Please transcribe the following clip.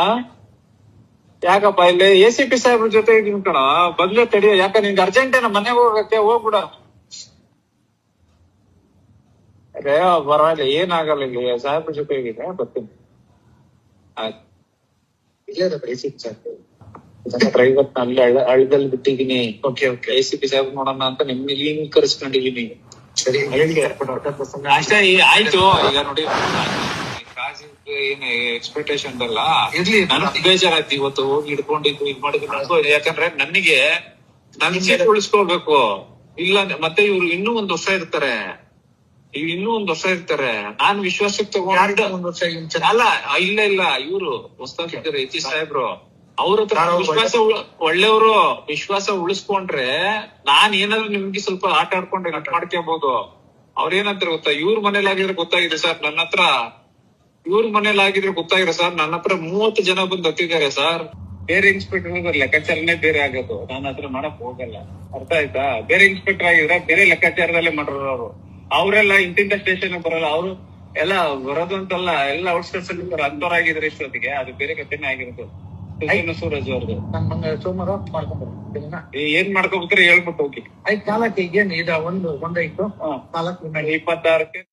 ಆ ಯಾಕಪ್ಪ ಇಲ್ಲಿ ಎ ಸಿ ಪಿ ಸಾಹೇಬ್ರ ಜೊತೆ ಇದೀನಿ ಕಣ. ಬಂದ್ರೆ ತಡಿಯೋ ಯಾಕ ನಿಂಗೆ ಅರ್ಜೆಂಟ್ ಏನ ಮನೆಗೆ ಹೋಗಕ್ಕೆ ಹೋಗ್ಬಿಡ. ರೇ ಬರಲ್ಲ ಏನಾಗಲ್ಲ ಇಲ್ಲಿ ಸಾಹೇಬ್ರ ಜೊತೆ ಇದ್ದೀನಿ ಬರ್ತೀನಿ. ಐವತ್ ಅಲ್ಲಿ ಹಳ್ಳದಲ್ಲಿ ಬಿಟ್ಟಿದೀನಿ okay okay A C P Saheb ನೋಡೋಣ ಅಂತ ನಿಮ್ ಇಲ್ಲಿ ಕರ್ಸ್ಕೊಂಡಿದೀನಿ ಸರಿ ಅಷ್ಟೇ ಆಯ್ತು ಈಗ ನೋಡಿ. ಏನ್ ಎಕ್ಸ್ಪೆಕ್ಟೇಷನ್ ಅಲ್ಲ ಇರ್ಲಿ ನನಗ್ ಬೇಜಾರಾಯ್ತು ಇವತ್ತು ಹೋಗಿ ಹಿಡ್ಕೊಂಡಿದ್ದು ಇದ್ ಮಾಡಿದ್ರು ನನಗೂ ಯಾಕಂದ್ರೆ ನನಗೆ ನನ್ ಸೀಟ್ ಉಳಿಸ್ಕೋಬೇಕು ಇಲ್ಲ ಮತ್ತೆ ಇವ್ರು ಇನ್ನೂ ಒಂದ್ ವರ್ಷ ಇರ್ತಾರೆ. ಇವ್ ಇನ್ನೂ ಒಂದ್ ವರ್ಷ ಇರ್ತಾರೆ. ನಾನ್ ವಿಶ್ವಾಸಕ್ಕೆ ತಗೊಂಡು ಒಂದ್ ವರ್ಷ ಅಲ್ಲ ಇಲ್ಲ ಇಲ್ಲ ಇವ್ರು ಹೊಸದಾಗಿದ್ದಾರೆ ಯತೀಶ್ ಸಾಹೇಬ್ರು. ಅವ್ರ ಹತ್ರ ವಿಶ್ವಾಸ ಒಳ್ಳೆಯವರು ವಿಶ್ವಾಸ ಉಳಿಸ್ಕೊಂಡ್ರೆ ನಾನ್ ಏನಾದ್ರು ನಿಮ್ಗೆ ಸ್ವಲ್ಪ ಆಟ ಆಡ್ಕೊಂಡ್ರೆ ಆಟ ಮಾಡ್ಕೋಬಹುದು ಅವ್ರೇನಂತಾರೆ ಗೊತ್ತಾ? ಇವ್ರ ಮನೇಲಿ ಆಗಿದ್ರೆ ಗೊತ್ತಾಗಿದೆ ಸರ್ ನನ್ನ ಹತ್ರ. ಇವ್ರ ಮನೇಲಿ ಆಗಿದ್ರೆ ಗೊತ್ತಾಗಿರ ಸರ್ ನನ್ನ ಹತ್ರ ಮೂವತ್ತು ಜನ ಬಂದು ಹತ್ತಿದ್ದಾರೆ ಸರ್. ಬೇರೆ ಇನ್ಸ್ಪೆಕ್ಟರ್ ಲೆಕ್ಕಾಚಾರನೇ ಬೇರೆ ಆಗೋದು. ನನ್ನ ಹತ್ರ ಮಾಡಕ್ ಹೋಗಲ್ಲ. ಅರ್ಥ ಆಯ್ತಾ? ಬೇರೆ ಇನ್ಸ್ಪೆಕ್ಟರ್ ಆಗಿದ್ರೆ ಬೇರೆ ಲೆಕ್ಕಾಚಾರದಲ್ಲೇ ಮಾಡೋರು ಅವರು. ಅವರೆಲ್ಲ ಇಂತಿಂತ ಸ್ಟೇಷನ್ ಬರಲ್ಲ. ಅವರು ಎಲ್ಲ ಬರೋದು ಅಂತಲ್ಲ ಎಲ್ಲ ಔಟ್ಸ್ಕರ್ಟ್ಸ್ ಅಂತವ್ರ ಅಂತವರಾಗಿದ್ರೆ ಇಷ್ಟೊತ್ತಿಗೆ ಅದು ಬೇರೆ ಕಥೆನೇ ಆಗಿರೋದು. ಸೂರಜ್ ಅವ್ರದ್ದು ಸೋಮವಾರ ಮಾಡ್ಕೊಂಡ್ಬರ್ತೀನಿ ಏ- ಏನ್ ಮಾಡ್ಕೋಬೇಕ್ರಿ ಹೇಳ್ಬಿಟ್ಟು ಹೋಗಿ. ಐದ್ ಕಾಲಕ್ಕೆ ಈಗ ಏನ್ ಇದ? ಒಂದು ಒಂದಾಯ್ತು ನಾಲ್ಕು ಇಪ್ಪತ್ತಾರಕ್ಕೆ?